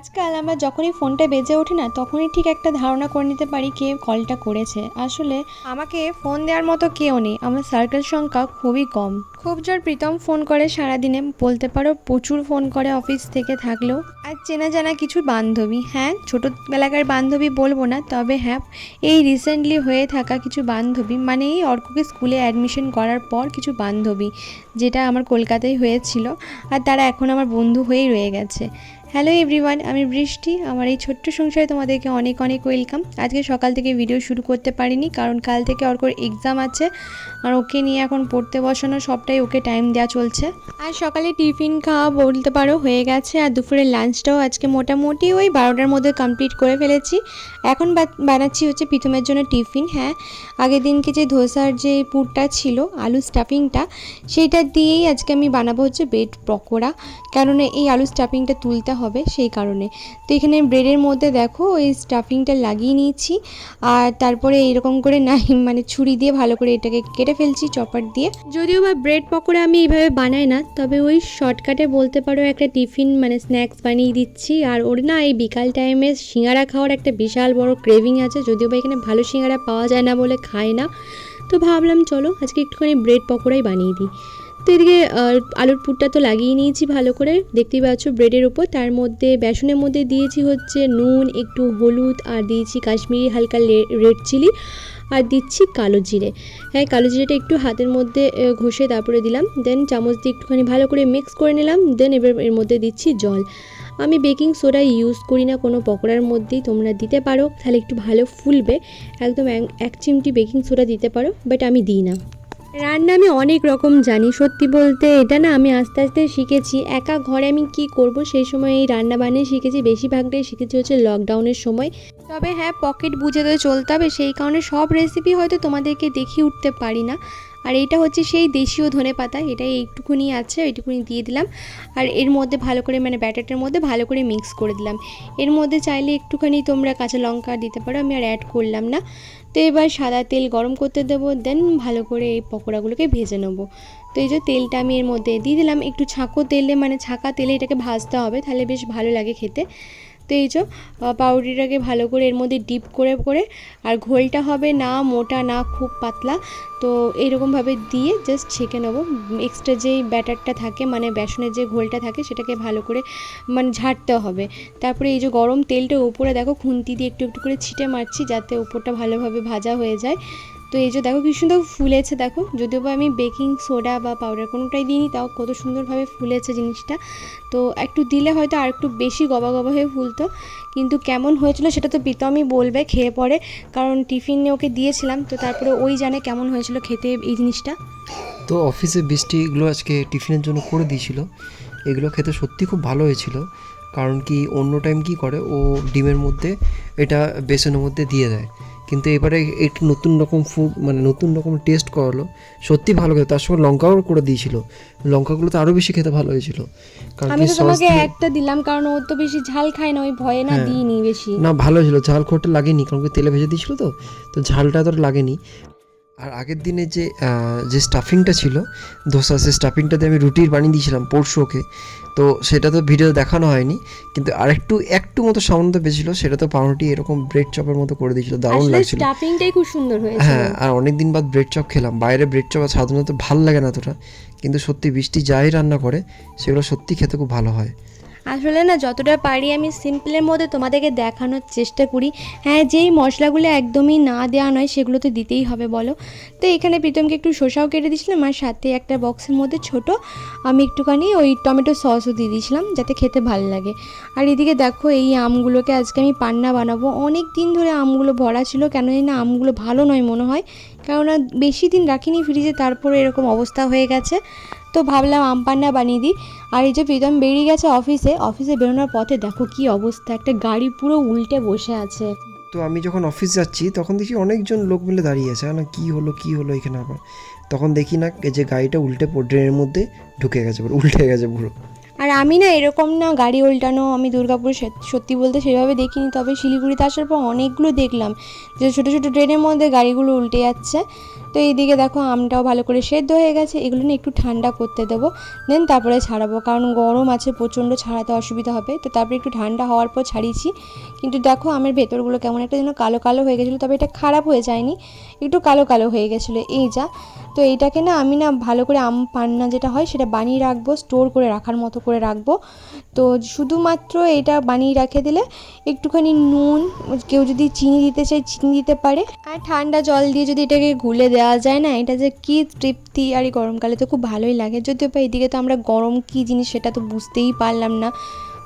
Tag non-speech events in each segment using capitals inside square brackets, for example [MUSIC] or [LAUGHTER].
আজকাল আমরা যখনই ফোনটা বেজে ওঠে না, তখনই ঠিক একটা ধারণা করে নিতে পারি কে কলটা করেছে। আসলে আমাকে ফোন দেওয়ার মতো কেউ নেই। আমার সার্কেল সংখ্যা খুবই কম। খুব জোর প্রীতম ফোন করে সারাদিনে। বলতে পারো প্রচুর ফোন করে অফিস থেকে থাকলেও। আর চেনা জানা কিছু বান্ধবী। হ্যাঁ ছোটোবেলাকার বান্ধবী বলব না, তবে হ্যাঁ এই রিসেন্টলি হয়ে থাকা কিছু বান্ধবী মানে এই অর্ককে স্কুলে অ্যাডমিশন করার পর কিছু বান্ধবী, যেটা আমার কলকাতায় হয়েছিল, আর তারা এখন আমার বন্ধু হয়েই রয়ে গেছে। হ্যালো এভরিওয়ান আমি বৃষ্টি। আমার এই ছোট্ট সংসারে তোমাদেরকে অনেক অনেক ওয়েলকাম আজকে সকাল থেকে ভিডিও শুরু করতে পারিনি, কারণ কাল থেকে অর্কর এক্সাম আছে। আর ওকে নিয়ে এখন পড়তে বসানো, সবটাই ওকে টাইম দেওয়া চলছে। আর সকালে টিফিন খাওয়া বলতে পারো, হয়ে গেছে। আর দুপুরের লাঞ্চটাও আজকে মোটামুটি ওই বারোটার মধ্যে কমপ্লিট করে ফেলেছি। এখন বানাচ্ছি হচ্ছে প্রথমের জন্য টিফিন হ্যাঁ। আগের দিনকে যে ধোসার যে পুরটা ছিল, আলু স্টাফিংটা সেইটা দিয়েই আজকে আমি বানাবো হচ্ছে ব্রেড পকোড়া। কেননা এই আলু স্টাফিংটা তুলতে হবে সেই কারণে। তো এখানে ব্রেডের মধ্যে দেখো ওই স্টাফিংটা লাগিয়ে নিয়েছি। আর তারপরে এরকম করে না মানে ছুরি দিয়ে ভালো করে এটাকে কেটে ফেলছি চপার দিয়ে। যদিও বা ব্রেড পকোড়া আমি এইভাবে বানাই না, তবে ওই শর্টকাটে বলতে পারো একটা টিফিন মানে স্ন্যাক্স বানিয়ে দিচ্ছি। আর ওর না এই বিকাল টাইমে সিঙ্গারা খাওয়ার একটা বিশাল বড় ক্রেভিং আছে, যদিও বা এখানে ভালো সিঙ্গারা পাওয়া যায় না বলে খায় না। তো ভাবলাম চলো আজকে একটুখানি ব্রেড পকোড়াই বানিয়ে দিই। তো এদিকে আলুর পুরটা তো লাগিয়ে নিয়েছি ভালো করে। দেখতেই পাচ্ছ ব্রেডের ওপর তার মধ্যে, বেসনের মধ্যে দিয়েছি হচ্ছে নুন, একটু হলুদ, আর দিয়েছি কাশ্মীরি হালকা রেড চিলি, আর দিচ্ছি কালো জিরে। হ্যাঁ কালো জিরেটা একটু হাতের মধ্যে ঘষে তারপরে দিলাম। দেন চামচ দিয়ে একটুখানি ভালো করে মিক্স করে নিলাম। দেন এবার এর মধ্যে দিচ্ছি জল। আমি বেকিং সোডা ইউজ করি না, কোনো পকোড়ার মধ্যেই তোমরা দিতে পারো। তাহলে একটু ভালো ফুলবে। একদম এক- এক চিমটি বেকিং সোডা দিতে পারো, বাট আমি দিই না। রান্না আমি অনেক রকম জানি, সত্যি বলতে এটা না আমি আস্তে আস্তে শিখেছি। একা ঘরে আমি কি করব সেই সময় এই রান্না বানিয়ে শিখেছি। বেশিরভাগটাই শিখেছি হচ্ছে লকডাউনের সময়। তবে হ্যাঁ পকেট বুঝে তো চলতে হবে, সেই কারণে সব রেসিপি হয়তো তোমাদেরকে দেখিয়ে উঠতে পারি না। আর এটা হচ্ছে সেই দেশীয় ধনে পাতা, এটাই এইটুকুনি আছে এইটুকুনি দিয়ে দিলাম। আর এর মধ্যে ভালো করে মানে ব্যাটারটার মধ্যে ভালো করে মিক্স করে দিলাম। এর মধ্যে চাইলে একটুখানি তোমরা কাঁচা লঙ্কা দিতে পারো, আমি আর অ্যাড করলাম না। তো এবার সাদা তেল গরম করতে দেবো দেন ভালো করে এই পকোড়াগুলোকে ভেজে নেব। তো এই যে তেলটা আমি এর মধ্যে দিয়ে দিলাম, একটু ছাঁকো তেলে মানে ছাঁকা তেলে এটাকে ভাজতে হবে, তাহলে বেশ ভালো লাগে খেতে। তো এই যে পাউরুটিটাকে ভালো করে এর মধ্যে ডিপ করে করে, আর ঘোলটা হবে না মোটা, না খুব পাতলা, তো এইরকমভাবে দিয়ে জাস্ট ছেঁকে নেব। এক্সট্রা যেই ব্যাটারটা থাকে মানে বেসনের যে ঘোলটা থাকে, সেটাকে ভালো করে মানে ঝাড়তে হবে। তারপরে এই যে গরম তেলটা উপরে, দেখো খুন্তি দিয়ে একটু একটু করে ছিটে মারছি, যাতে উপরটা ভালোভাবে ভাজা হয়ে যায়। তো এই যে দেখো কি সুন্দর ফুলেছে, দেখো। যদিও বা আমি বেকিং সোডা বা পাউডার কোনোটাই দিইনি, তাও কত সুন্দরভাবে ফুলেছে জিনিসটা। তো একটু দিলে হয়তো আর একটু বেশি গবা গবা হয়ে ফুলতো, কিন্তু কেমন হয়েছিল সেটা তো প্রীতমই বলবে খেয়ে পরে, কারণ টিফিনে ওকে দিয়েছিলাম, তো তারপরে ওই জানে কেমন হয়েছিল খেতে এই জিনিসটা। তো অফিসে বৃষ্টি এগুলো আজকে টিফিনের জন্য করে দিয়েছিল, এগুলো খেতে সত্যি খুব ভালো হয়েছিল, কারণ কি অন্য টাইম কি করে, ও ডিমের মধ্যে, এটা বেসনের মধ্যে দিয়ে দেয়। কিন্তু এবারে একটু নতুন রকম ফুড মানে নতুন রকম টেস্ট করালো। সত্যি ভালো খেতে। তার সঙ্গে লঙ্কাও করে দিয়েছিল। লঙ্কাগুলো তো আরও বেশি খেতে ভালো হয়েছিল। কারণ আমি তো তোমাকে একটা দিলাম কারণ ও তো বেশি ঝাল খায় না ওই ভয়ে না হ্যাঁ। দিইনি বেশি। না ভালো ছিল ঝাল খোরটা লাগেনি কারণ তেলে ভেজে দিয়েছিল তো। তো ঝালটা তো লাগেনি। আর আগের দিনে যে যে স্টাফিংটা ছিল ধোসা সে স্টাফিংটাতে আমি রুটির বানিয়ে দিয়েছিলাম পরশু ওকে। তো সেটা তো ভিডিও দেখানো হয়নি কিন্তু আরেকটু একটু মতো সামান্য বেশিছিল সেটা তো পাউরুটি এরকম ব্রেড চপের মতো করে দিয়েছিল দারুণ লাগছিল। স্টাফিংটাই খুব সুন্দর হয়েছিল। হ্যাঁ আর অনেক দিন বাদ ব্রেড চপ খেলাম। বাইরে ব্রেড চপ সাধারণত ভালো লাগে না অতটা কিন্তু সত্যি বৃষ্টি যাই রান্না করে সেগুলো সত্যি খেতে খুব ভালো হয়। আসলে না, যতটা পারি আমি সিম্পলের মধ্যে তোমাদেরকে দেখানোর চেষ্টা করি। হ্যাঁ যেই মশলাগুলো একদমই না দেওয়া নয়, সেগুলো তো দিতেই হবে, বলো। তো এখানে প্রীতমকে একটু শসাও কেটে দিয়েছিলাম, আর সাথে একটা বক্সের মধ্যে ছোট আমি একটুখানি ওই টমেটো সসও দিয়ে দিয়েছিলাম, যাতে খেতে ভালো লাগে। আর এদিকে দেখো, এই আমগুলোকে আজকে আমি পান্না বানাবো। অনেক দিন ধরে আমগুলো ভরা ছিল কেন না আমগুলো ভালো নয় মনে হয়। কেননা বেশি দিন রাখিনি ফ্রিজে তারপরে এরকম অবস্থা হয়ে গেছে। তো ভাবলাম আম পান্না বানিয়ে দিই। আর এই যে প্রীতম বেরিয়ে গেছে অফিসে অফিসে বেরোনোর পথে দেখো কি অবস্থা একটা গাড়ি পুরো উল্টে বসে আছে। তো আমি যখন অফিস যাচ্ছি তখন দেখি অনেকজন লোক মিলে দাঁড়িয়ে আছে। না কি হলো কি হলো এখানে আবার? তখন দেখি না যে গাড়িটা উল্টে ড্রেনের মধ্যে ঢুকে গেছে পুরো উল্টে গেছে পুরো। আর আমি না এরকম না গাড়ি উল্টানো আমি দুর্গাপুর সত্যি বলতে সেভাবে দেখিনি। তবে শিলিগুড়িতে আসার পর অনেকগুলো দেখলাম যে ছোটো ছোটো ট্রেনের মধ্যে গাড়িগুলো উল্টে যাচ্ছে। তো এইদিকে দেখো আমটাও ভালো করে সেদ্ধ হয়ে গেছে, এগুলো নিয়ে একটু ঠান্ডা করতে দেবো। দেন তারপরে ছাড়াবো, কারণ গরম আছে, প্রচণ্ড ছাড়াতে অসুবিধা হবে। তো তারপরে একটু ঠান্ডা হওয়ার পর ছাড়িয়েছি। কিন্তু দেখো আমের ভেতরগুলো কেমন একটা যেন কালো কালো হয়ে গেছিল, তবে এটা খারাপ হয়ে যায়নি। একটু কালো কালো হয়ে গেছিল, এই যা। তো এইটাকে না আমি না ভালো করে আম পান্না যেটা হয় সেটা বানিয়ে রাখব, স্টোর করে রাখার মতো করে রাখব। তো শুধুমাত্র এটা বানিয়ে রেখে দিলে একটুখানি নুন, কেউ যদি চিনি দিতে চায়, চিনি দিতে পারে। আর ঠান্ডা জল দিয়ে যদি এটাকে গুলে দেওয়া যায় না, এটা যে কি তৃপ্তি আর এই গরমকালে তো খুব ভালোই লাগে। যদিও বা এদিকে তো আমরা গরম কী জিনিস সেটা তো বুঝতেই পারলাম না।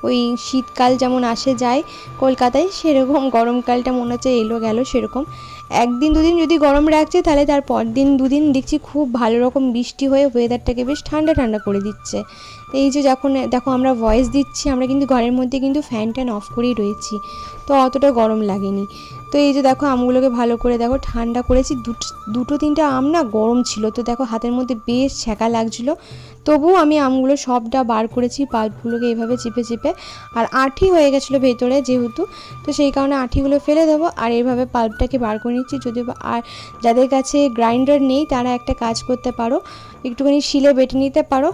ওই শীতকাল যেমন আসে যায় কলকাতায়, সেরকম গরমকালটা মনে হচ্ছে এলো গেল সেরকম। একদিন দুদিন যদি গরম রাখছে, তাহলে তার পর দিন দুদিন দেখছি খুব ভালো রকম বৃষ্টি হয়ে ওয়েদারটাকে বেশ ঠান্ডা ঠান্ডা করে দিচ্ছে। এই যে যখন, দেখো আমরা ভয়েস দিচ্ছি, আমরা কিন্তু ঘরের মধ্যে কিন্তু ফ্যান ট্যান অফ করেই রয়েছি। তো অতটা গরম লাগেনি। তো এই যে দেখো আমগুলোকে ভালো করে দেখো ঠান্ডা করেছি। দুটো তিনটে আম না গরম ছিল, তো দেখো হাতের মধ্যে বেশ ছ্যাঁকা লাগছিল। তবুও আমি আমগুলো সবটা বার করেছি, পাল্পগুলোকে এইভাবে চিপে চিপে। আর আঠি হয়ে গেছিল ভেতরে যেহেতু, তো সেই কারণে আঠিগুলো ফেলে দেবো। আর এইভাবে পাল্পটাকে বার করে নিচ্ছি যদি আর যাদের কাছে গ্রাইন্ডার নেই, তারা একটা কাজ করতে পারো, একটুখানি শিলে বেটে নিতে পারো।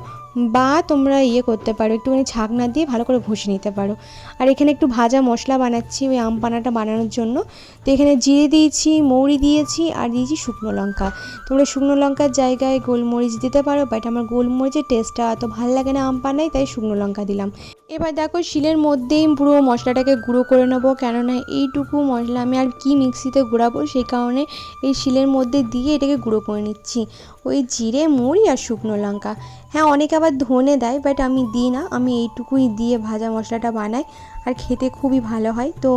বা তোমরা ইয়ে করতে পারো, একটুখানি ছাকনা দিয়ে ভালো করে ঘষে নিতে পারো। আর এখানে একটু ভাজা মশলা বানাচ্ছি ওই আম পানাটা বানানোর জন্য। তো এখানে জিরে দিয়েছি, মৌরি দিয়েছি আর দিয়েছি শুকনো লঙ্কা। তোমরা শুকনো লঙ্কার জায়গায় গোলমরিচ দিতে পারো বাট আমার গোলমরিচের টেস্টটা অত ভালো লাগে না আম পানায়, তাই শুকনো লঙ্কা দিলাম। এবার দেখো শিলের মধ্যেই পুরো মশলাটাকে গুঁড়ো করে নেব, কেননা এইটুকু মশলা আমি আর কি মিক্সিতে গুঁড়াবো সেই কারণে এই শিলের মধ্যে দিয়ে এটাকে গুঁড়ো করে নিচ্ছি। ওই জিরে, মুড়ি আর শুকনো লঙ্কা। হ্যাঁ অনেকে আবার ধনে দেয় বাট আমি দিই না। আমি এইটুকুই দিয়ে ভাজা মশলাটা বানাই, আর খেতে খুবই ভালো হয়। তো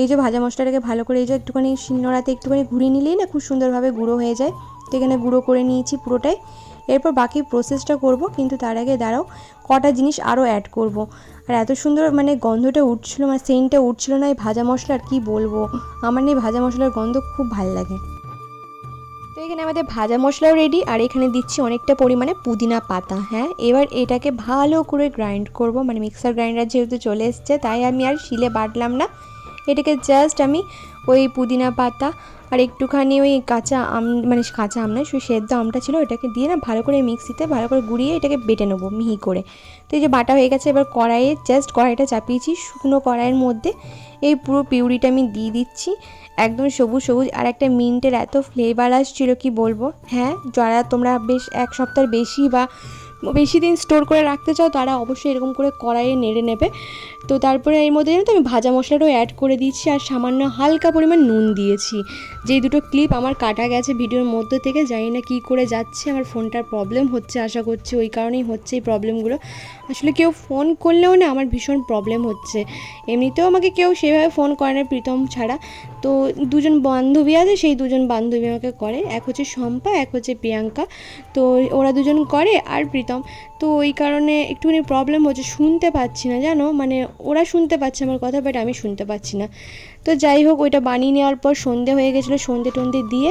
এই যে ভাজা মশলাটাকে ভালো করে এই যে একটুখানি শিলনোড়াতে একটুখানি ঘুরিয়ে নিলেই না খুব সুন্দরভাবে গুঁড়ো হয়ে যায়। তো এখানে গুঁড়ো করে নিয়েছি পুরোটাই। এরপর বাকি প্রসেসটা করব, কিন্তু তার আগে দাঁড়াও, কটা জিনিস আরও অ্যাড করব। আর এত সুন্দর মানে গন্ধটা উঠছিল মানে সেন্টটা উঠছিল না এই ভাজা মশলার, কি বলব? আমার নেই ভাজা মশলার গন্ধ খুব ভালো লাগে। এখানে আমাদের ভাজা মশলাও রেডি আর এখানে দিচ্ছি অনেকটা পরিমাণে পুদিনা পাতা। হ্যাঁ এবার এটাকে ভালো করে গ্রাইন্ড করব। মানে মিক্সার গ্রাইন্ডার যেহেতু চলে এসছে, তাই আমি আর শিলে বাটলাম না। এটাকে জাস্ট আমি ওই পুদিনা পাতা আর একটুখানি ওই কাঁচা আম মানে কাঁচা আম নয় শুধু সেদ্ধ আমটা ছিল ওটাকে দিয়ে না ভালো করে মিক্সিতে ভালো করে গুঁড়িয়ে এটাকে বেটে নেব মিহি করে। তো এই যে বাটা হয়ে গেছে, এবার কড়াইয়ে জাস্ট কড়াইটা চাপিয়েছি শুকনো কড়াইয়ের মধ্যে। এই পুরো পিউরিটা আমি দিয়ে দিচ্ছি, একদম সবুজ সবুজ, আর একটা মিন্টের এত ফ্লেভার আসছিল, কি বলব? হ্যাঁ যারা তোমরা বেশ এক সপ্তাহের বেশি বা বেশি দিন স্টোর করে রাখতে চাও, তারা অবশ্যই এরকম করে কড়াইয়ে নেড়ে নেবে। তো তারপরে এর মধ্যে তো আমি ভাজা মশলাটাও অ্যাড করে দিচ্ছি আর সামান্য হালকা পরিমাণ নুন দিয়েছি। যেই দুটো ক্লিপ আমার কাটা গেছে ভিডিওর মধ্যে থেকে, জানি না কী করে যাচ্ছে, আমার ফোনটার প্রবলেম হচ্ছে, আশা করছি ওই কারণেই হচ্ছে এই প্রবলেমগুলো আসলে কেউ ফোন করলেও না আমার ভীষণ প্রবলেম হচ্ছে। এমনিতেও আমাকে কেউ সেভাবে ফোন করে না প্রীতম ছাড়া। তো দুজন বান্ধবী আছে, সেই দুজন বান্ধবী আমাকে করে। এক হচ্ছে শম্পা, এক হচ্ছে প্রিয়াঙ্কা। তো ওরা দুজন করে আর প্রীতম। তো ওই কারণে একটুখানি প্রবলেম হচ্ছে। শুনতে পাচ্ছি না, জানো? মানে ওরা শুনতে পাচ্ছে আমার কথা বাট আমি শুনতে পাচ্ছি না। তো যাই হোক, ওইটা বানিয়ে নেওয়ার পর সন্ধে হয়ে গেছিল, সন্ধে টন্ধে দিয়ে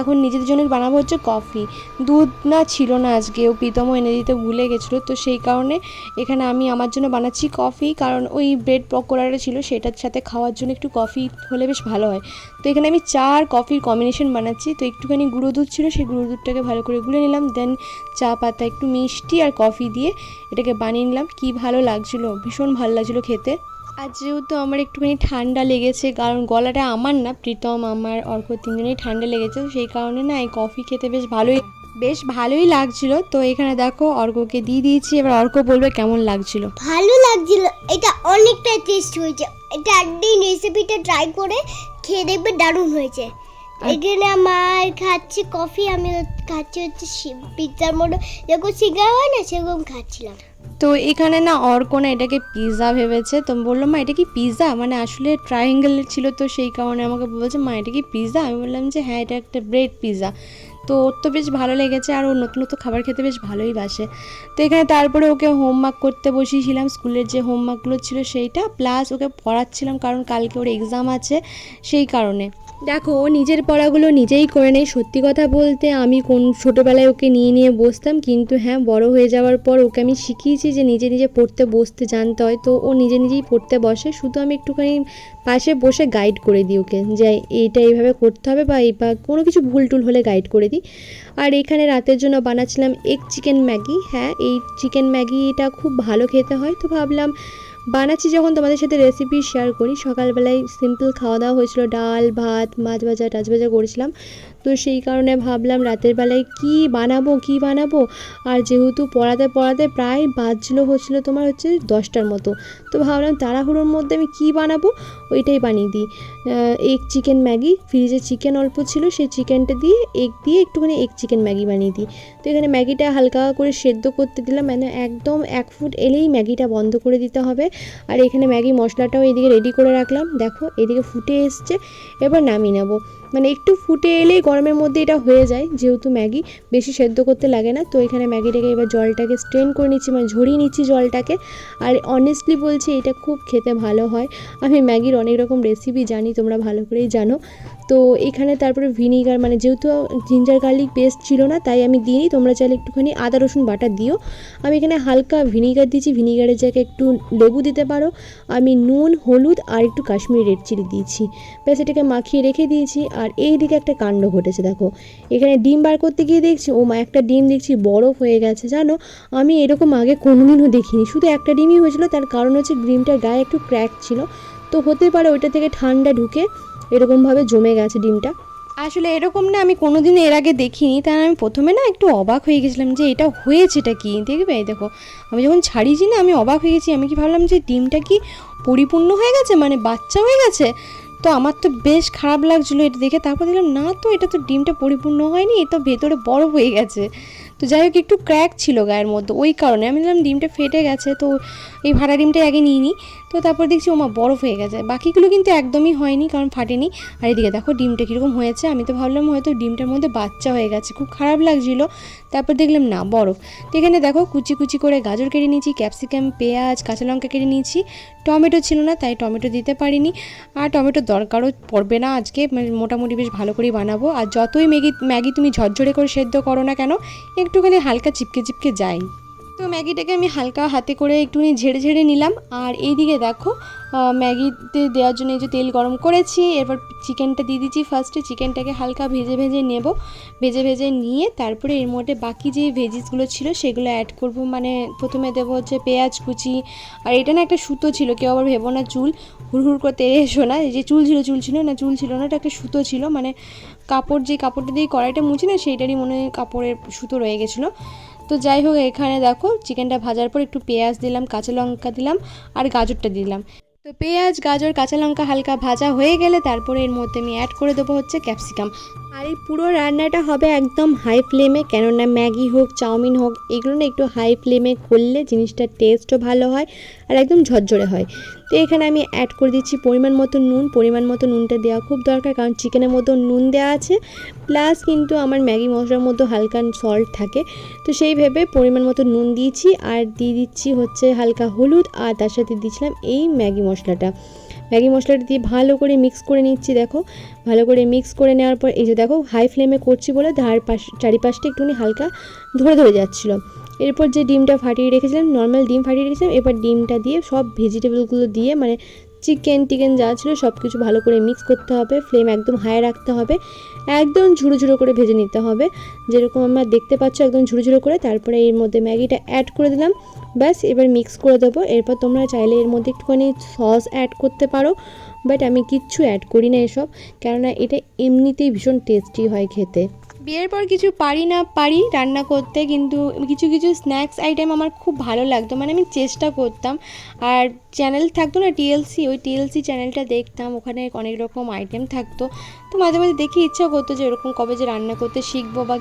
এখন নিজেদের জন্য বানাবো হচ্ছে কফি। দুধ না ছিল না আজকে, ও প্রীতমও এনে দিতে ভুলে গেছিল, তো সেই কারণে এখানে আমি আমার জন্য বানাচ্ছি কফি, কারণ ওই ব্রেড পকোড়াটা ছিল সেটার সাথে খাওয়ার জন্য একটু কফি হলে বেশ ভালো হয়। তো এখানে আমি চা আর কফির কম্বিনেশন বানাচ্ছি, তো একটুখানি গুঁড়ো দুধ ছিল, সেই গুঁড়ো দুধটাকে ভালো করে গুলে নিলাম দেন চা পাতা একটু মিষ্টি আর কফি দিয়ে এটাকে বানিয়ে নিলাম। কি ভালো লাগছিল, ভীষণ ভালো লাগছিল খেতে। আর যেহেতু আমার একটুখানি ঠান্ডা লেগেছে কারণ গলাটা আমার না প্রীতম আমার অর্ক তিনজনেই ঠান্ডা লেগেছে সেই কারণে না এই কফি খেতে বেশ ভালোই বেশ ভালোই লাগছিল। তো এখানে দেখো অর্ককে দিয়ে দিয়েছি এবার অর্ক বলবে কেমন লাগছিল। ভালো লাগছিল এটা অনেকটা টেস্ট হয়েছে। এটা একদিন রেসিপিটা ট্রাই করে খেয়ে দেখবে দারুণ হয়েছে। এখানে আমার খাচ্ছি কফি আমি খাচ্ছি হচ্ছে পিৎজার মতো যেরকম সিঙ্গার হয় না সেরকম খাচ্ছিলাম। তো এখানে না অর্ক না এটাকে পিৎজা ভেবেছে। তো আমি বললাম, মা, এটা কি পিৎজা মানে আসলে ট্রায়াঙ্গেলের ছিল তো সেই কারণে আমাকে বলছে, মা, এটা কি পিৎজা আমি বললাম যে হ্যাঁ এটা একটা ব্রেড পিৎজা তো ওর তো বেশ ভালো লেগেছে আর ও নতুন নতুন খাবার খেতে বেশ ভালোই বাসে। তো এখানে তারপরে ওকে হোমওয়ার্ক করতে বসিয়েছিলাম, স্কুলের যে হোমওয়ার্কগুলো ছিল সেইটা প্লাস ওকে পড়াচ্ছিলাম কারণ কালকে ওর এক্সাম আছে সেই কারণে। দেখো, নিজের পড়াগুলো নিজেই করে নেয় সত্যি কথা বলতে আমি কোন ছোটোবেলায় ওকে নিয়ে নিয়ে বসতাম, কিন্তু হ্যাঁ বড় হয়ে যাওয়ার পর ওকে আমি শিখিয়েছি যে নিজে নিজে পড়তে বসতে জানতে হয়। তো ও নিজে নিজেই পড়তে বসে, শুধু আমি একটুখানি পাশে বসে গাইড করে দিই ওকে, যে এইটা এইভাবে করতে হবে বা এই বা কোনো কিছু ভুল টুল হলে গাইড করে দিই। আর এখানে রাতের জন্য বানাচ্ছিলাম এগ চিকেন ম্যাগি। হ্যাঁ এই চিকেন ম্যাগিটা খুব ভালো খেতে হয়। তো ভাবলাম বানাচ্ছি যখন তোমাদের সাথে রেসিপি শেয়ার করি, সকালবেলায় সিম্পল খাওয়া দাওয়া হয়েছিল, ডাল, ভাত, মাছ ভাজা টাচ ভাজা করেছিলাম। তো সেই কারণে ভাবলাম রাতের বেলায় কি বানাবো কি বানাবো? আর যেহেতু পড়াতে পড়াতে প্রায় বাজছিল হচ্ছিল তোমার হচ্ছে দশটার মতো। তো ভাবলাম তাড়াহুড়োর মধ্যে আমি কি বানাবো? ওইটাই বানিয়ে দিই। Egg chicken Maggi. ফ্রিজে চিকেন অল্প ছিল, সেই চিকেনটা দিয়ে এগ দিয়ে একটুখানি এগ চিকেন ম্যাগি বানিয়ে দিই। তো এখানে ম্যাগিটা হালকা করে সেদ্ধ করতে দিলাম। মানে একদম এক ফুট এলেই ম্যাগিটা বন্ধ করে দিতে হবে। আর এখানে ম্যাগি মশলাটাও এদিকে রেডি করে রাখলাম। দেখো, এদিকে ফুটে এসছে। এবার নামিয়ে নেব। মানে একটু ফুটে এলেই গরমের মধ্যে এটা হয়ে যায়, যেহেতু ম্যাগি বেশি সেদ্ধ করতে লাগে না, তো এখানে ম্যাগিটাকে এবার জলটাকে স্ট্রেন করে নিচ্ছি মানে ঝরিয়ে নিচ্ছি জলটাকে। আর অনেস্টলি বলছি এটা খুব খেতে ভালো হয়। আমি ম্যাগির অনেক রকম রেসিপি জানি, তোমরা ভালো করেই জানো। তো এখানে তারপরে ভিনিগার মানে যেহেতু জিঞ্জার গার্লিক পেস্ট ছিল না, তাই আমি দিইনি, তোমরা চাইলে একটুখানি আদা, রসুন, বাটা দিও। আমি এখানে হালকা ভিনিগার দিয়েছি ভিনিগারের জায়গায় একটু লেবু দিতে পারো। আমি নুন, হলুদ আর একটু কাশ্মীরি রেড চিলি দিয়েছি ব্যাস এটাকে মাখিয়ে রেখে দিয়েছি আর এই দিকে একটা কাণ্ড ঘটেছে, দেখো। এখানে ডিম বার করতে গিয়ে দেখছি, ও মা, একটা ডিম দেখছি বরফ হয়ে গেছে, জানো? আমি এরকম আগে কোনোদিনও দেখিনি। শুধু একটা ডিমই হয়েছিল, তার কারণ হচ্ছে ডিমটার গায়ে একটু ক্র্যাক ছিল। তো হতে পারে ওইটা থেকে ঠান্ডা ঢুকে এরকমভাবে জমে গেছে ডিমটা। আসলে এরকম না, আমি কোনোদিন এর আগে দেখিনি। তাই আমি প্রথমে না একটু অবাক হয়ে গেছিলাম যে এটা হয়েছেটা কি? দেখবে? দেখো, আমি যখন ছাড়িয়েছি না, আমি অবাক হয়ে গেছি। আমি কি ভাবলাম যে ডিমটা কি পরিপূর্ণ হয়ে গেছে? মানে বাচ্চা হয়ে গেছে? তো আমার তো বেশ খারাপ লাগছিল এটা দেখে। তারপর দেখলাম, না তো, এটা তো ডিমটা পরিপূর্ণ হয়নি তো ভেতরে বড় হয়ে গেছে। তো যাই হোক, একটু ক্র্যাক ছিল গায়ের মধ্যে, ওই কারণে। আমি দেখলাম ডিমটা ফেটে গেছে, তো এই ভাড়া ডিমটা আগে নিয়ে নিই তো তারপর দেখছি ওমা বরফ হয়ে গেছে। বাকিগুলো কিন্তু একদমই হয়নি, কারণ ফাটেনি। আর এদিকে দেখো ডিমটা কীরকম হয়েছে। আমি তো ভাবলাম হয়তো ডিমটার মধ্যে বাচ্চা হয়ে গেছে। খুব খারাপ লাগছিল। তারপর দেখলাম না, বরফ। তো এখানে দেখো কুচি কুচি করে গাজর কেটে নিয়েছি, ক্যাপসিকাম, পেঁয়াজ, কাঁচা লঙ্কা কেটে নিয়েছি। টমেটো ছিল না, তাই টমেটো দিতে পারিনি। আর টমেটোর দরকারও পড়বে না আজকে। মানে মোটামুটি বেশ ভালো করেই বানাবো। আর যতই ম্যাগি ম্যাগি তুমি ঝরঝরে করে সেদ্ধ করো না কেন, একটুখানি হালকা চিপকে চিপকে যায়। তো ম্যাগিটাকে আমি হালকা হাতে করে একটুখানি ঝেড়ে ঝেড়ে নিলাম। আর এইদিকে দেখো ম্যাগিতে দেওয়ার জন্য এই যে তেল গরম করেছি, এরপর চিকেনটা দিয়ে দিচ্ছি। ফার্স্টে চিকেনটাকে হালকা ভেজে ভেজে নেব। ভেজে ভেজে নিয়ে তারপরে এর মধ্যে বাকি যে ভেজিসগুলো ছিল সেগুলো অ্যাড করব। মানে প্রথমে দেবো হচ্ছে পেঁয়াজ কুচি। আর এটা না একটা সুতো ছিল, কেউ আবার ভেবো না চুল। হুড় হুড় করতে এসো না। এই যে চুল ছিল চুল ছিল না, চুল ছিল না, এটা একটা সুতো ছিল। মানে কাপড় যে কাপড়টা দিয়ে কড়াইটা মুছি না, সেইটারই মনে হয় কাপড়ের সুতো রয়ে গেছিল। তো যাই হোক, এখানে দেখো চিকেনটা ভাজার পর একটু পেঁয়াজ দিলাম, কাঁচা লঙ্কা দিলাম আর গাজরটা দিলাম। তো পেঁয়াজ, গাজর, কাঁচা লঙ্কা হালকা ভাজা হয়ে গেলে তারপরে এর মধ্যে আমি অ্যাড করে দেবো হচ্ছে ক্যাপসিকাম আর এই পুরো রান্নাটা হবে একদম হাই ফ্লেমে কেননা ম্যাগি হোক, চাউমিন হোক, এগুলো না একটু হাই ফ্লেমে করলে জিনিসটার টেস্টও ভালো হয় আর একদম ঝরঝরে হয়। তো এখানে আমি অ্যাড করে দিচ্ছি পরিমাণ মতো নুন। পরিমাণ মতো নুনটা দেওয়া খুব দরকার, কারণ চিকেনের মতো নুন দেওয়া আছে। প্লাস কিন্তু আমার ম্যাগি মশলার মধ্যে হালকা সল্ট থাকে। তো সেই ভেবে পরিমাণ মতো নুন দিয়েছি। আর দিয়ে দিচ্ছি হচ্ছে হালকা হলুদ। আর তার সাথে দিয়েছিলাম এই ম্যাগি মশলাটা। ম্যাগি মশলাটা দিয়ে ভালো করে মিক্স করে নিচ্ছি, দেখো। ভালো করে মিক্স করে নেওয়ার পর, এই যে দেখো হাই ফ্লেমে করছি বলে ধার পাশ, চারিপাশটা একটুখানি হালকা ধরে ধরে যাচ্ছিল। এরপর যে ডিমটা ফাটিয়ে রেখেছিলাম নর্মাল ডিম ফাটিয়ে রেখেছিলাম, এবার ডিমটা দিয়ে সব ভেজিটেবলগুলো দিয়ে মানে চিকেন টিকেন যা ছিল সব কিছু ভালো করে মিক্স করতে হবে ফ্লেম একদম হাই রাখতে হবে, একদম ঝুড়ো ঝুড়ো করে ভেজে নিতে হবে, যেরকম আমরা দেখতে পাচ্ছ একদম ঝুড়ো ঝুড়ো করে, তারপরে এর মধ্যে ম্যাগিটা অ্যাড করে দিলাম, ব্যাস এবার মিক্স করে দেবো, এরপর তোমরা চাইলে এর মধ্যে একটুখানি সস অ্যাড করতে পারো বাট আমি কিচ্ছু অ্যাড করি না এসব, কেননা এটা এমনিতেই ভীষণ টেস্টি হয় খেতে। বিয়ের পর কিছু পারি না পারি রান্না করতে, কিন্তু কিছু কিছু স্ন্যাক্স আইটেম আমার খুব ভালো লাগতো। মানে আমি চেষ্টা করতাম। আর চ্যানেল থাকতো না টিএলসি, ওই টিএলসি চ্যানেলটা দেখতাম। ওখানে অনেক রকম আইটেম থাকতো। তো মাঝে মাঝে দেখে ইচ্ছা করতো যে এরকম কবে যে রান্না করতে শিখব বা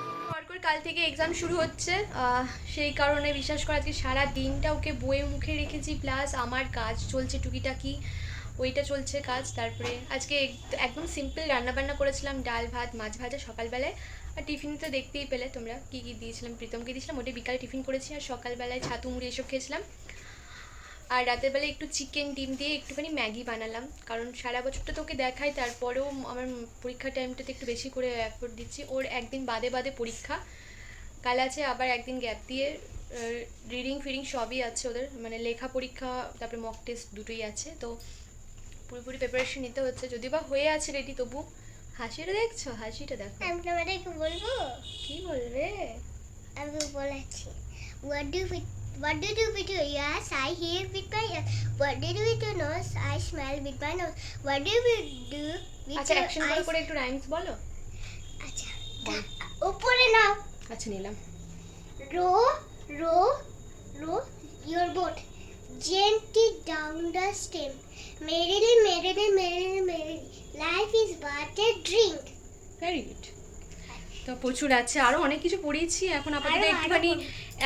কাল থেকে এক্সাম শুরু হচ্ছে। সেই কারণে বিশ্বাস করে আজকে সারা দিনটা ওকে বইয়ে মুখে রেখেছি প্লাস আমার কাজ চলছে টুকিটাকি। ওইটা চলছে কাজ, তারপরে আজকে একদম সিম্পল রান্নাবান্না করেছিলাম, ডাল ভাত, মাছ ভাজা সকালবেলায়। আর টিফিন তো দেখতেই পেলে তোমরা, কী কী দিয়েছিলাম, প্রীতমকে দিয়েছিলাম, ওটা বিকালে টিফিন করেছি আর সকালবেলায় ছাতু, মুড়ি এসব খেয়েছিলাম। আর রাতের বেলা একটু চিকেন ডিম দিয়ে একটুখানি ম্যাগি বানালাম, কারণ সারা বছরটা তোকে দেখাই, তারপরেও আমার পরীক্ষার টাইমটাতে একটু বেশি করে এফোর্ট দিচ্ছি। ওর একদিন বাদে বাদে পরীক্ষা, কাল আছে আবার একদিন গ্যাপ দিয়ে রিডিং ফিডিং সবই আছে ওদের মানে লেখা পরীক্ষা, তারপরে মক টেস্ট দুটোই আছে, তো পুরোপুরি প্রিপারেশন নিতে হচ্ছে যদি বা হয়ে আছে রেডি তবু হাসিটা দেখছ হাসিটা দেখো আমি তোমাদেরকে বলব কি বলবে আমি বলেছি what do we what do you do with your ears I hear with my ears what do you do with your nose I smell with my nose what do you do with আচ্ছা action করে করে একটু rhymes বলো আচ্ছা উপরে নাও আচ্ছা নিলাম row row row your boat gently down the stream merrily merrily merrily merrily. Life is but a drink very good তো প্রচুর আছে। আরও অনেক কিছু পড়িয়েছি। এখন আপাতত একটুখানি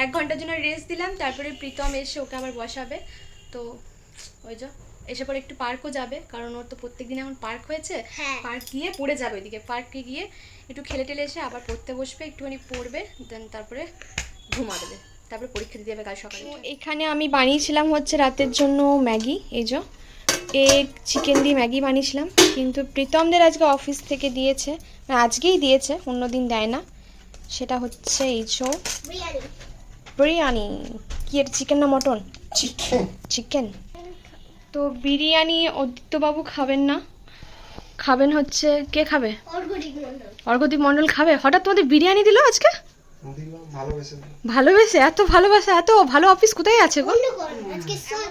এক ঘণ্টার জন্য রেস্ট দিলাম। তারপরে প্রীতম এসে ওকে আবার বসাবে। তো ওই যা এসে পরে একটু পার্কও যাবে। কারণ ওর তো প্রত্যেক দিন এখন পার্ক হয়েছে। হ্যাঁ। পার্ক গিয়ে পড়ে যাবে ওইদিকে। পার্কে গিয়ে একটু খেলে টেলে এসে আবার পড়তে বসবে একটুখানি পড়বে দেন তারপরে ঘুমা দেবে তারপরে পরীক্ষা দিতে যাবে কাল সকালে। এখানে আমি বানিয়েছিলাম হচ্ছে রাতের জন্য ম্যাগি। এই যে এগ চিকেন দিয়ে ম্যাগি বানিয়েছিলাম। কিন্তু প্রীতমদের আজকে অফিস থেকে দিয়েছে মানে আজকেই দিয়েছে অন্য দিন দেয় না। সেটা হচ্ছে এই যে বিরিয়ানি। কি এটা চিকেন না মটন চিকেন চিকেন তো বিরিয়ানি অদিত্যবাবু খাবেন না। খাবেন হচ্ছে কে খাবে? অর্ঘদীপ মণ্ডল খাবে? হঠাৎ তোমাদের বিরিয়ানি দিল আজকে? ভালোবেসে এত ভালোবাসে এত ভালো অফিস কোথায় আছে গো?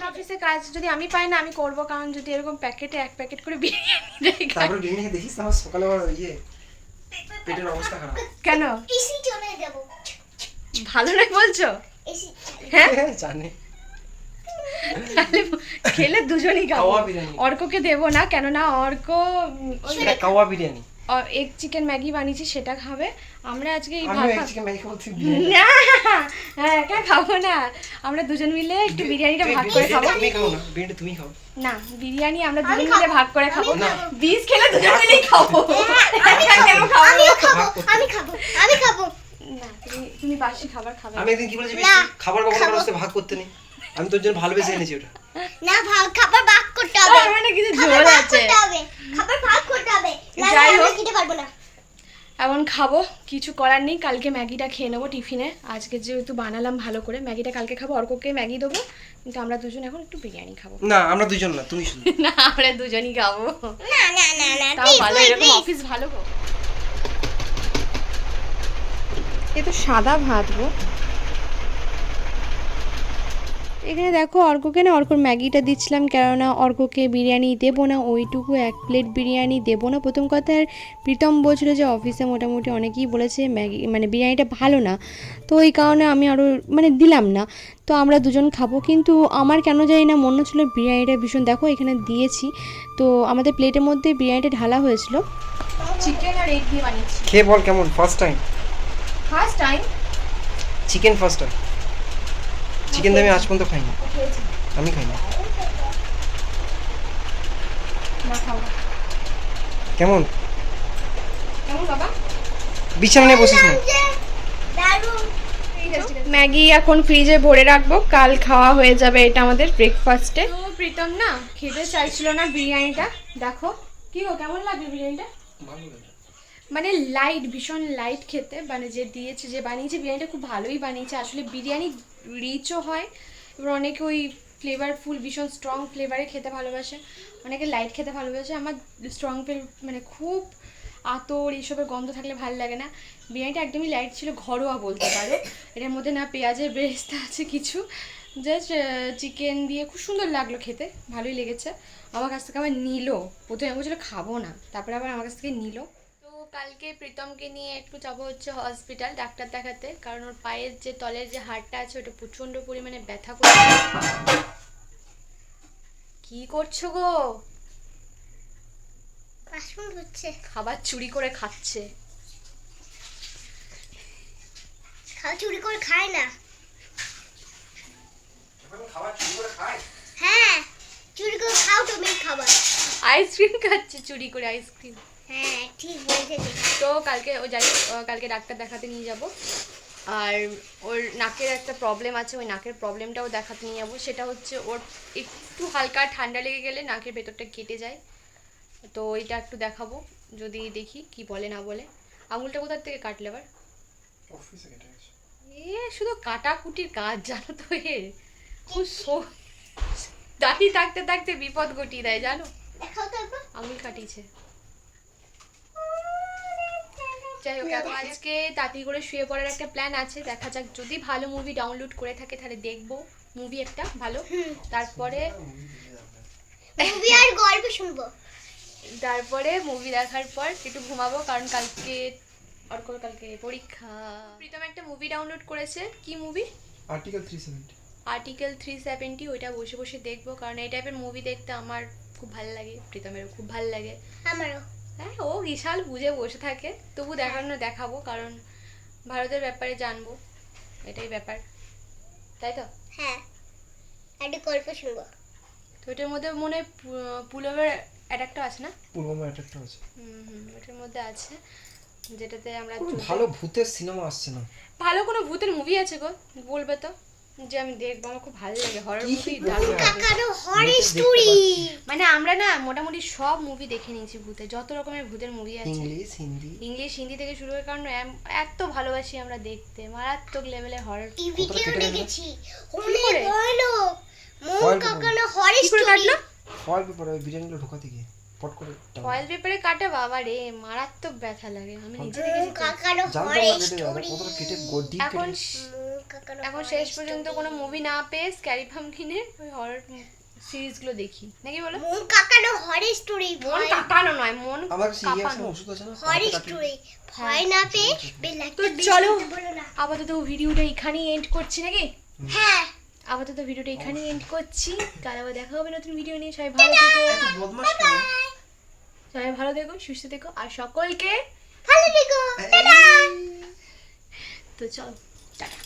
অফিসে কাজ যদি আমি পাই না আমি করব। কারণ যদি এরকম প্যাকেটে এক প্যাকেট করে বিরিয়ানি। [LAUGHS] তারপরে বিরিয়ানি দেখিস না? আমার সকালে ইয়ে পেটের অবস্থা খারাপ। কেন? এসি চলে যাব। ভালো নয় বলছো? এসি হ্যাঁ? জানে। তাহলে খেলে দুজনই খাব। বিরিয়ানি। অর্ককে দেবো না কেননা অর্ক কাওয়া বিরিয়ানি। এগ চিকেন ম্যাগি বানিয়েছি সেটা খাবে। আমরা আজকে এই আমি ভাত চিকেন ম্যাগি খাব না হ্যাঁ একা খাব না? আমরা দুজন মিলে একটু বিরিয়ানিটা ভাগ করে খাব। তুমি খাও না বিরিয়ানি তুমি খাও। না বিরিয়ানি আমরা দুজন মিলে ভাগ করে খাব। না। খাব। বীজ খেলে দুজন মিলেই খাব। একা কেন খাব আমিও খাব আমি খাব আমি খাব। না তুমি তুমি বাসি খাবার খাবে। আমি একদিন কি বলেছি খাবার কখনো খাব। কারোর সাথে ভাগ করতে নেই। আমি তোর জন্য ভালোবেসে এনেছি ওটা। না ভাগ খাবার ভাগ করতে হবে। মানে কিছু খাবার জোর ভাগ আছে। করতে হবে খাবার ভাগ করতে হবে। যাই হোক। পারব না। এখন খাব কিছু করার নেই কালকে ম্যাগিটা খেয়ে নেব টিফিনে। আজকে যেহেতু বানালাম ভালো করে ম্যাগিটা কালকে খাব অর্ককে ম্যাগি দেবো কিন্তু আমরা দুজন এখন একটু বিরিয়ানি খাব। না আমরা দুজন না তুমি শুধু। [LAUGHS] না আমরা দুজনই খাব। না না না না তাও ভালো এরকম অফিস ভালো গো এ তো সাদা ভাত গো। এখানে দেখো অর্ককে না অর্কর ম্যাগিটা দিচ্ছিলাম কেননা অর্ককে বিরিয়ানি দেবো না ওইটুকু এক প্লেট বিরিয়ানি দেবো না। প্রথম কথা আর প্রীতম বলছিল যে অফিসে মোটামুটি অনেকেই বলেছে ম্যাগি মানে বিরিয়ানিটা ভালো না। তো এই কারণে আমি আরও মানে দিলাম না। তো আমরা দুজন খাব কিন্তু আমার কেন জানি না মনে হচ্ছিল বিরিয়ানিটা ভীষণ দেখো এখানে দিয়েছি। তো আমাদের প্লেটের মধ্যে বিরিয়ানিটা ঢালা হয়েছিল। চিকেন আর এগ দিয়ে বানিয়েছি। খেয়ে বল কেমন first time first time chicken first time chicken দিয়ে আমি আজ পর্যন্ত খাইনি। আমি খাইনি। কেমন? কেমন বাবা? বিছানা নিয়ে বসিস না? ম্যাগি এখন ফ্রিজে ভরে রাখব কাল খাওয়া হয়ে যাবে এটা আমাদের ব্রেকফাস্টে তো প্রীতম না খেতে চাইছিল না বিরিয়ানিটা। দেখো কি গো কেমন লাগবে বিরিয়ানিটা? মানে লাইট ভীষণ লাইট খেতে। মানে যে দিয়েছে, যে বানিয়েছে, বিরিয়ানিটা খুব ভালোই বানিয়েছে। আসলে বিরিয়ানি রিচও হয়, এবার অনেকে ওই ফ্লেভারফুল ভীষণ স্ট্রং ফ্লেভারে খেতে ভালোবাসে। অনেকে লাইট খেতে ভালোবাসে। আমার স্ট্রং মানে খুব আতর এইসবের গন্ধ থাকলে ভালো লাগে না। বিরিয়ানিটা একদমই লাইট ছিল, ঘরোয়া বলতে পারো। এটার মধ্যে না পেঁয়াজের বেরেস্তা আছে কিছু। জাস্ট চিকেন দিয়ে খুব সুন্দর লাগল খেতে, ভালোই লেগেছে। আমার কাছ থেকে আবার নিল। প্রথমে আমি বলছিল খাব না। তারপরে আবার আমার কাছ থেকে নিল। কালকে প্রীতমকে নিয়ে একটু যাব হচ্ছে হসপিটাল ডাক্তার দেখাতে। কারণ ওর পায়ের যে তলের যে হাড়টা আছে ওটা প্রচণ্ড পরিমাণে ব্যথা করছে। কি করছ গো? বাসন হচ্ছে খাবার চুরি করে খাচ্ছে। খাওয়া চুরি করে খায় না। হ্যাঁ চুরি করে খাও তুমি খাবার। আইসক্রিম খাচ্ছে চুরি করে আইসক্রিম হ্যাঁ ঠিক বলেছে। তো কালকে ও যাই কালকে ডাক্তার দেখাতে নিয়ে যাব। আর ওর নাকের একটা প্রবলেম আছে ওই নাকের প্রবলেমটাও দেখাতে নিয়ে যাব। সেটা হচ্ছে ওর একটু হালকা ঠান্ডা লেগে গেলে নাকের ভেতরটা কেটে যায়। তো ওইটা একটু দেখাবো যদি দেখি কি বলে না বলে। আঙুলটা কোথার থেকে কাটলে আবার? এ শুধু কাটাকুটির কাজ জানো তো সো- দাঁড়িয়ে থাকতে থাকতে বিপদ ঘটিয়ে দেয় জানো? আঙুল কাটিয়েছে। যাই হোক এখন আজকে তাড়াতাড়ি করে শুয়ে পড়ার একটা প্ল্যান আছে। দেখা যাক যদি ভালো মুভি ডাউনলোড করে থাকে তাহলে দেখব। মুভি একটা ভালো। তারপরে মুভি আর গল্প শুনব। তারপরে মুভি দেখার পর একটু ঘুমাবো কারণ কালকে অর্ক কালকে? পরীক্ষা। প্রীতম একটা মুভি ডাউনলোড করেছে। কি movie article three seventy article three seventy ওইটা বসে বসে দেখব কারণ এই টাইপের মুভি দেখতে আমার খুব ভালো লাগে প্রীতমেরও খুব ভালো লাগে। আমারও। হ্যাঁ ও বিশাল বুঝে বসে থাকে। তবু দেখানো দেখাবো কারণ ভারতের ব্যাপারে জানব। এটাই ব্যাপার। তাই তো? হ্যাঁ একটা গল্প শুনব। তো ওইটার মধ্যে মনে হয় পু- পুলবের অ্যাটাকটা আছে না? পূর্বমা অ্যাটাকটা আছে। হুম হুম ওইটার মধ্যে আছে যেটাতে আমরা ভালো ভূতের সিনেমা আসছে না। ভালো কোনো ভূতের মুভি আছে গো বলবে তো? যে আমি দেখব আমার খুব ভালো লাগে হরর মুভি বলব দারুণ আর? লাগে। কাকারও হর দেখতে স্টোরি মানে আমরা না মোটামুটি সব মুভি দেখে নিয়েছি ভূতের যত রকমের ভূতের মুভি আছে। ইংলিশ হিন্দি ইংলিশ হিন্দি থেকে শুরু করে কারণ এত ভালোবাসি আমরা দেখতে মারাত্মক লেভেলে হরর টিভিতেও? দেখেছি। অনেক করে? মোর Foil কাকানো হর কি করে স্টোরি পেপার ওই বিরিয়ানিগুলো ঢোকাতে গিয়ে পট করে ফয়েল পেপারে কাটা বাবা রে মারাত্মক ব্যথা লাগে আমি নিজে মোর দেখেছি তো। কাকানো হর জানতাম না কেটে যাবে স্টোরি এখন এখন শেষ পর্যন্ত কোনো মুভি না পেয়ে স্ক্যারি পাম্পকিনের ওই হরর সিরিজগুলো দেখি। নাকি বলো? মোর কাকানো হর স্টোরি মন কাঁপানো নয় মন আছে? না? ওষুধ আছে না হর স্টোরি ভয় না পেয়ে তো চলো আপাতত ভিডিওটা এখানেই এন্ড করছি নাকি? হ্যাঁ। আপাতত ভিডিওটা এখানেই এন্ড করছি। কাল আবার দেখা হবে নতুন ভিডিও নিয়ে। সবাই ভালো থেকো। এত বদমাশ করে সবাই ভালো থেকো সুস্থ থেকো আর সকলকে ভালো থেকো। তো চলো টাটা।